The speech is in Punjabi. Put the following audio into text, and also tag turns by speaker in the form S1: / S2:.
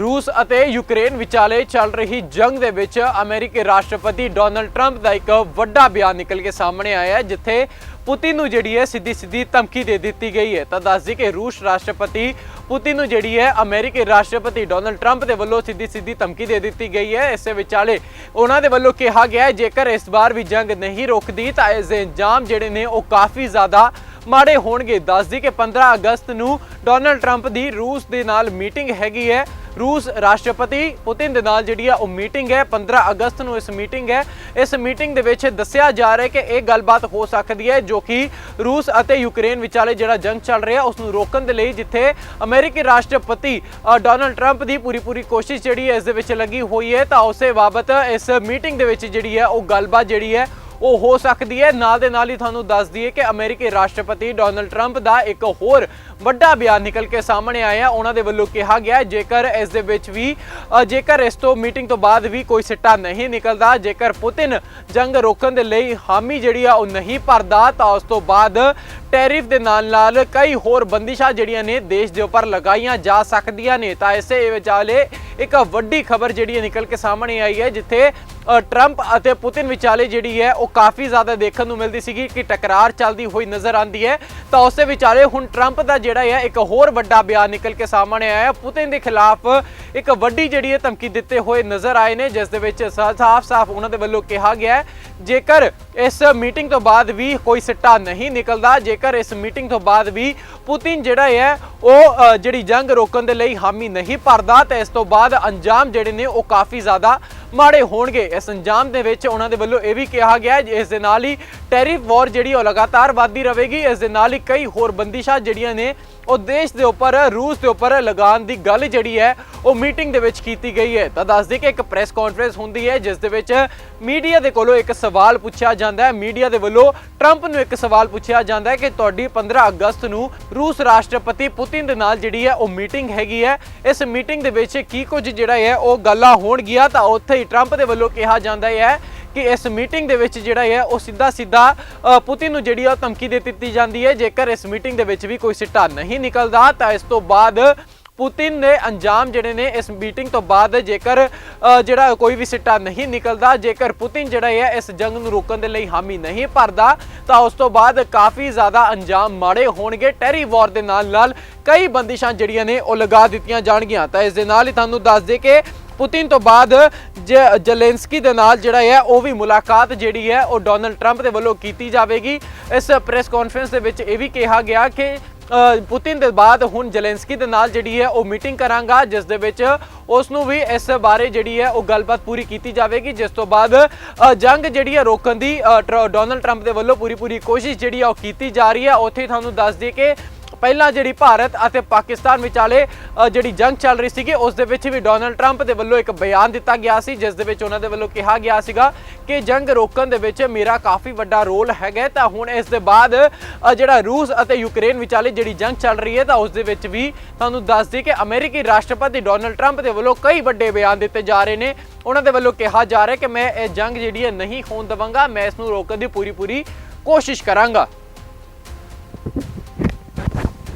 S1: ਰੂਸ ਅਤੇ ਯੂਕਰੇਨ ਵਿਚਾਲੇ ਚੱਲ ਰਹੀ ਜੰਗ ਦੇ ਵਿੱਚ ਅਮਰੀਕੀ ਰਾਸ਼ਟਰਪਤੀ ਡੋਨਲਡ ਟਰੰਪ ਦਾ ਇੱਕ ਵੱਡਾ ਬਿਆਨ ਨਿਕਲ ਕੇ ਸਾਹਮਣੇ ਆਇਆ ਹੈ, ਜਿੱਥੇ ਪੁਤਿਨ ਨੂੰ ਜਿਹੜੀ ਹੈ ਸਿੱਧੀ ਸਿੱਧੀ ਧਮਕੀ ਦੇ ਦਿੱਤੀ ਗਈ ਹੈ। ਤਾਂ ਦੱਸਦੀ ਕਿ ਰੂਸ ਰਾਸ਼ਟਰਪਤੀ ਪੁਤਿਨ ਨੂੰ ਜਿਹੜੀ ਹੈ ਅਮਰੀਕੀ ਰਾਸ਼ਟਰਪਤੀ ਡੋਨਲਡ ਟਰੰਪ ਦੇ ਵੱਲੋਂ ਸਿੱਧੀ ਸਿੱਧੀ ਧਮਕੀ ਦੇ ਦਿੱਤੀ ਗਈ ਹੈ। ਇਸੇ ਵਿਚਾਲੇ ਉਹਨਾਂ ਦੇ ਵੱਲੋਂ ਕਿਹਾ ਗਿਆ ਹੈ, ਜੇਕਰ ਇਸ ਵਾਰ ਵੀ ਜੰਗ ਨਹੀਂ ਰੁਕਦੀ, ਤਾਂ ਇਸ ਦੇ ਇੰਜਾਮ ਜਿਹੜੇ ਨੇ ਉਹ ਕਾਫੀ ਜ਼ਿਆਦਾ ਮਾੜੇ ਹੋਣਗੇ। ਦੱਸਦੀ ਕਿ 15 ਅਗਸਤ ਨੂੰ ਡੋਨਲਡ ਟਰੰਪ ਦੀ ਰੂਸ ਦੇ ਨਾਲ ਮੀਟਿੰਗ ਹੈਗੀ ਹੈ। ਰੂਸ ਰਾਸ਼ਟਰਪਤੀ ਪੁਤਿਨ ਦੇ ਨਾਲ ਜਿਹੜੀ ਆ ਉਹ ਮੀਟਿੰਗ ਹੈ। 15 ਅਗਸਤ ਨੂੰ ਇਸ ਮੀਟਿੰਗ ਹੈ। ਇਸ ਮੀਟਿੰਗ ਦੇ ਵਿੱਚ ਦੱਸਿਆ ਜਾ ਰਿਹਾ ਹੈ ਕਿ ਇਹ ਗੱਲਬਾਤ ਹੋ ਸਕਦੀ ਹੈ, ਜੋ ਕਿ ਰੂਸ ਅਤੇ ਯੂਕਰੇਨ ਵਿਚਾਲੇ ਜਿਹੜਾ ਜੰਗ ਚੱਲ ਰਿਹਾ, ਉਸ ਨੂੰ ਰੋਕਣ ਦੇ ਲਈ, ਜਿੱਥੇ ਅਮਰੀਕੀ ਰਾਸ਼ਟਰਪਤੀ ਡੋਨਲਡ ਟਰੰਪ ਦੀ ਪੂਰੀ ਪੂਰੀ ਕੋਸ਼ਿਸ਼ ਜਿਹੜੀ ਹੈ, ਇਸ ਦੇ ਵਿੱਚ ਲੱਗੀ ਹੋਈ ਹੈ। ਤਾਂ ਉਸੇ ਬਾਬਤ ਇਸ ਮੀਟਿੰਗ ਦੇ ਵਿੱਚ ਜਿਹੜੀ ਹੈ, ਉਹ ਗੱਲਬਾਤ ਜਿਹੜੀ ਹੈ ਉਹ ਹੋ ਸਕਦੀ ਹੈ। ਨਾਲ ਦੇ ਨਾਲ ਹੀ ਤੁਹਾਨੂੰ ਦੱਸ ਦਈਏ ਕਿ ਅਮਰੀਕੀ ਰਾਸ਼ਟਰਪਤੀ ਡੋਨਲਡ ਟਰੰਪ ਦਾ ਇੱਕ ਹੋਰ ਵੱਡਾ ਬਿਆਨ ਨਿਕਲ ਕੇ ਸਾਹਮਣੇ ਆਇਆ। ਉਹਨਾਂ ਦੇ ਵੱਲੋਂ ਕਿਹਾ ਗਿਆ ਜੇਕਰ ਇਸ ਦੇ ਵਿੱਚ ਵੀ ਜੇਕਰ ਇਸ ਤੋਂ ਮੀਟਿੰਗ ਤੋਂ ਬਾਅਦ ਵੀ ਕੋਈ ਸਿੱਟਾ ਨਹੀਂ ਨਿਕਲਦਾ, ਜੇਕਰ ਪੁਤਿਨ ਜੰਗ ਰੋਕਣ ਦੇ ਲਈ ਹਾਮੀ ਜਿਹੜੀ ਆ ਉਹ ਨਹੀਂ ਭਰਦਾ, ਤਾਂ ਉਸ ਤੋਂ ਬਾਅਦ ਟੈਰਿਫ ਦੇ ਨਾਲ ਨਾਲ ਕਈ ਹੋਰ ਬੰਦਿਸ਼ਾਂ ਜਿਹੜੀਆਂ ਨੇ ਦੇਸ਼ ਦੇ ਉੱਪਰ ਲਗਾਈਆਂ ਜਾ ਸਕਦੀਆਂ ਨੇ। ਤਾਂ ਇਸੇ ਵਿਚਾਲੇ ਇੱਕ ਵੱਡੀ ਖਬਰ ਜਿਹੜੀ ਹੈ ਨਿਕਲ ਕੇ ਸਾਹਮਣੇ ਆਈ ਹੈ, ਜਿੱਥੇ ਟਰੰਪ ਅਤੇ ਪੁਤਿਨ ਵਿਚਾਲੇ ਜਿਹੜੀ ਹੈ, ਉਹ ਕਾਫੀ ਜ਼ਿਆਦਾ ਦੇਖਣ ਨੂੰ ਮਿਲਦੀ ਸੀਗੀ ਕਿ ਟਕਰਾਰ ਚੱਲਦੀ ਹੋਈ ਨਜ਼ਰ ਆਉਂਦੀ ਹੈ। ਤਾਂ ਉਸੇ ਵਿਚਾਲੇ ਹੁਣ ਟਰੰਪ ਦਾ ਜਿਹੜਾ ਹੈ, ਇੱਕ ਹੋਰ ਵੱਡਾ ਬਿਆਨ ਨਿਕਲ ਕੇ ਸਾਹਮਣੇ ਆਇਆ ਪੁਤਿਨ ਦੇ ਖਿਲਾਫ ਇੱਕ ਵੱਡੀ ਜਿਹੜੀ ਹੈ ਧਮਕੀ ਦਿੱਤੇ ਹੋਏ ਨਜ਼ਰ ਆਏ ਨੇ, ਜਿਸ ਦੇ ਵਿੱਚ ਸਾਫ਼-ਸਾਫ਼ ਉਹਨਾਂ ਦੇ ਵੱਲੋਂ ਕਿਹਾ ਗਿਆ ਜੇਕਰ ਇਸ ਮੀਟਿੰਗ ਤੋਂ ਬਾਅਦ ਵੀ ਕੋਈ ਸਿੱਟਾ ਨਹੀਂ ਨਿਕਲਦਾ, ਜੇਕਰ ਇਸ ਮੀਟਿੰਗ ਤੋਂ ਬਾਅਦ ਵੀ ਪੁਤਿਨ ਜਿਹੜਾ ਹੈ, ਉਹ ਜਿਹੜੀ ਜੰਗ ਰੋਕਣ ਦੇ ਲਈ ਹਾਮੀ ਨਹੀਂ ਭਰਦਾ, ਤਾਂ ਇਸ ਤੋਂ ਬਾਅਦ ਅੰਜਾਮ ਜਿਹੜੇ ਨੇ ਉਹ ਕਾਫੀ ਜ਼ਿਆਦਾ ਮਾੜੇ ਹੋਣਗੇ। ਇਸ ਅੰਜਾਮ ਦੇ ਵਿੱਚ ਉਹਨਾਂ ਦੇ ਵੱਲੋਂ ਇਹ ਵੀ ਕਿਹਾ ਗਿਆ ਹੈ, ਇਸ ਦੇ ਨਾਲ ਹੀ ਟੈਰਿਫ ਵਾਰ ਜਿਹੜੀ ਉਹ ਲਗਾਤਾਰ ਵਧਦੀ ਰਹੇਗੀ। ਇਸ ਦੇ ਨਾਲ ਹੀ ਕਈ ਹੋਰ ਬੰਦਿਸ਼ਾਂ ਜਿਹੜੀਆਂ ਨੇ ਉਹ ਦੇਸ਼ ਦੇ ਉੱਪਰ, ਰੂਸ ਦੇ ਉੱਪਰ ਲਗਾਉਣ ਦੀ ਗੱਲ ਜਿਹੜੀ ਹੈ, ਉਹ ਮੀਟਿੰਗ ਦੇ ਵਿੱਚ ਕੀਤੀ ਗਈ ਹੈ। ਤਾਂ ਦੱਸ ਦਈਏ ਕਿ ਇੱਕ ਪ੍ਰੈਸ ਕਾਨਫਰੰਸ ਹੁੰਦੀ ਹੈ, ਜਿਸ ਦੇ ਵਿੱਚ ਮੀਡੀਆ ਦੇ ਕੋਲੋਂ ਇੱਕ ਸਵਾਲ ਪੁੱਛਿਆ ਜਾਂਦਾ ਹੈ। ਮੀਡੀਆ ਦੇ ਵੱਲੋਂ ਟਰੰਪ ਨੂੰ ਇੱਕ ਸਵਾਲ ਪੁੱਛਿਆ ਜਾਂਦਾ ਹੈ ਕਿ ਤੁਹਾਡੀ 15 ਅਗਸਤ ਨੂੰ ਰੂਸ ਰਾਸ਼ਟਰਪਤੀ ਪੁਤਿਨ ਦੇ ਨਾਲ ਜਿਹੜੀ ਹੈ, ਉਹ ਮੀਟਿੰਗ ਹੈਗੀ ਹੈ। ਇਸ ਮੀਟਿੰਗ ਦੇ ਵਿੱਚ ਕੀ ਕੁਝ ਜਿਹੜਾ ਹੈ, ਉਹ ਗੱਲਾਂ ਹੋਣਗੀਆਂ। ਤਾਂ ਉੱਥੇ ਹੀ ਟਰੰਪ ਦੇ ਵੱਲੋਂ ਕਿਹਾ ਜਾਂਦਾ ਹੈ ਕਿ ਇਸ ਮੀਟਿੰਗ ਦੇ ਵਿੱਚ ਜਿਹੜਾ ਹੈ, ਉਹ ਸਿੱਧਾ ਸਿੱਧਾ ਪੁਤਿਨ ਨੂੰ ਜਿਹੜੀ ਆ ਉਹ ਧਮਕੀ ਦੇ ਦਿੱਤੀ ਜਾਂਦੀ ਹੈ। ਜੇਕਰ ਇਸ ਮੀਟਿੰਗ ਦੇ ਵਿੱਚ ਵੀ ਕੋਈ ਸਿੱਟਾ ਨਹੀਂ ਨਿਕਲਦਾ, ਤਾਂ ਇਸ ਤੋਂ ਬਾਅਦ ਪੁਤਿਨ ਦੇ ਅੰਜਾਮ ਜਿਹੜੇ ਨੇ ਇਸ ਮੀਟਿੰਗ ਤੋਂ ਬਾਅਦ ਜੇਕਰ ਜਿਹੜਾ ਕੋਈ ਵੀ ਸਿੱਟਾ ਨਹੀਂ ਨਿਕਲਦਾ, ਜੇਕਰ ਪੁਤਿਨ ਜਿਹੜਾ ਹੈ, ਇਸ ਜੰਗ ਨੂੰ ਰੋਕਣ ਦੇ ਲਈ ਹਾਮੀ ਨਹੀਂ ਭਰਦਾ, ਤਾਂ ਉਸ ਤੋਂ ਬਾਅਦ ਕਾਫੀ ਜ਼ਿਆਦਾ ਅੰਜਾਮ ਮਾੜੇ ਹੋਣਗੇ। ਟੈਰੀ ਵਾਰ ਦੇ ਨਾਲ ਨਾਲ ਕਈ ਬੰਦਿਸ਼ਾਂ ਜਿਹੜੀਆਂ ਨੇ, ਉਹ ਲਗਾ ਦਿੱਤੀਆਂ ਜਾਣਗੀਆਂ। ਤਾਂ ਇਸ ਦੇ ਨਾਲ ਹੀ ਤੁਹਾਨੂੰ ਦੱਸ ਦੇ ਕਿ ਪੁਤਿਨ ਤੋਂ ਬਾਅਦ ਜ- ਜ਼ੈਲੈਂਸਕੀ ਦੇ ਨਾਲ ਜਿਹੜਾ ਹੈ ਉਹ ਵੀ ਮੁਲਾਕਾਤ ਜਿਹੜੀ ਹੈ ਉਹ ਡੋਨਲਡ ਟਰੰਪ ਦੇ ਵੱਲੋਂ ਕੀਤੀ ਜਾਵੇਗੀ। ਇਸ ਪ੍ਰੈਸ ਕਾਨਫਰੰਸ ਦੇ ਵਿੱਚ ਇਹ ਵੀ ਕਿਹਾ ਗਿਆ ਕਿ ਪੁਤਿਨ ਦੇ ਬਾਅਦ ਹੁਣ ਜ਼ੈਲੈਂਸਕੀ ਦੇ ਨਾਲ ਜਿਹੜੀ ਹੈ ਉਹ ਮੀਟਿੰਗ ਕਰਾਂਗਾ ਜਿਸ ਦੇ ਵਿੱਚ ਉਸ ਨੂੰ ਵੀ ਇਸ ਬਾਰੇ ਜਿਹੜੀ ਹੈ ਉਹ ਗੱਲਬਾਤ ਪੂਰੀ ਕੀਤੀ ਜਾਵੇਗੀ ਜਿਸ ਤੋਂ ਬਾਅਦ ਜੰਗ ਜਿਹੜੀ ਹੈ ਰੋਕਣ ਦੀ ਅ, ਡੋਨਲਡ ਟਰੰਪ ਦੇ ਵੱਲੋਂ ਪੂਰੀ ਪੂਰੀ ਕੋਸ਼ਿਸ਼ ਜਿਹੜੀ ਹੈ ਉਹ ਕੀਤੀ ਜਾ ਰਹੀ ਹੈ। ਉੱਥੇ ਤੁਹਾਨੂੰ ਦੱਸ ਦਈਏ ਕਿ ਪਹਿਲਾਂ ਜਿਹੜੀ ਭਾਰਤ ਅਤੇ ਪਾਕਿਸਤਾਨ ਵਿਚਾਲੇ ਜਿਹੜੀ ਜੰਗ ਚੱਲ ਰਹੀ ਸੀਗੀ, ਉਸ ਦੇ ਵਿੱਚ ਵੀ ਡੋਨਲਡ ਟਰੰਪ ਦੇ ਵੱਲੋਂ ਇੱਕ ਬਿਆਨ ਦਿੱਤਾ ਗਿਆ ਸੀ, ਜਿਸ ਦੇ ਵਿੱਚ ਉਹਨਾਂ ਦੇ ਵੱਲੋਂ ਕਿਹਾ ਗਿਆ ਸੀਗਾ ਕਿ ਜੰਗ ਰੋਕਣ ਦੇ ਵਿੱਚ ਮੇਰਾ ਕਾਫੀ ਵੱਡਾ ਰੋਲ ਹੈਗਾ। ਤਾਂ ਹੁਣ ਇਸ ਦੇ ਬਾਅਦ ਜਿਹੜਾ ਰੂਸ ਅਤੇ ਯੂਕਰੇਨ ਵਿਚਾਲੇ ਜਿਹੜੀ ਜੰਗ ਚੱਲ ਰਹੀ ਹੈ, ਤਾਂ ਉਸ ਦੇ ਵਿੱਚ ਵੀ ਤੁਹਾਨੂੰ ਦੱਸ ਦਈਏ ਕਿ ਅਮਰੀਕੀ ਰਾਸ਼ਟਰਪਤੀ ਡੋਨਲਡ ਟਰੰਪ ਦੇ ਵੱਲੋਂ ਕਈ ਵੱਡੇ ਬਿਆਨ ਦਿੱਤੇ ਜਾ ਰਹੇ ਨੇ। ਉਹਨਾਂ ਦੇ ਵੱਲੋਂ ਕਿਹਾ ਜਾ ਰਿਹਾ ਕਿ ਮੈਂ ਇਹ ਜੰਗ ਜਿਹੜੀ ਹੈ ਨਹੀਂ ਹੋਣ ਦੇਵਾਂਗਾ, ਮੈਂ ਇਸ ਨੂੰ ਰੋਕਣ ਦੀ ਪੂਰੀ ਪੂਰੀ ਕੋਸ਼ਿਸ਼ ਕਰਾਂਗਾ।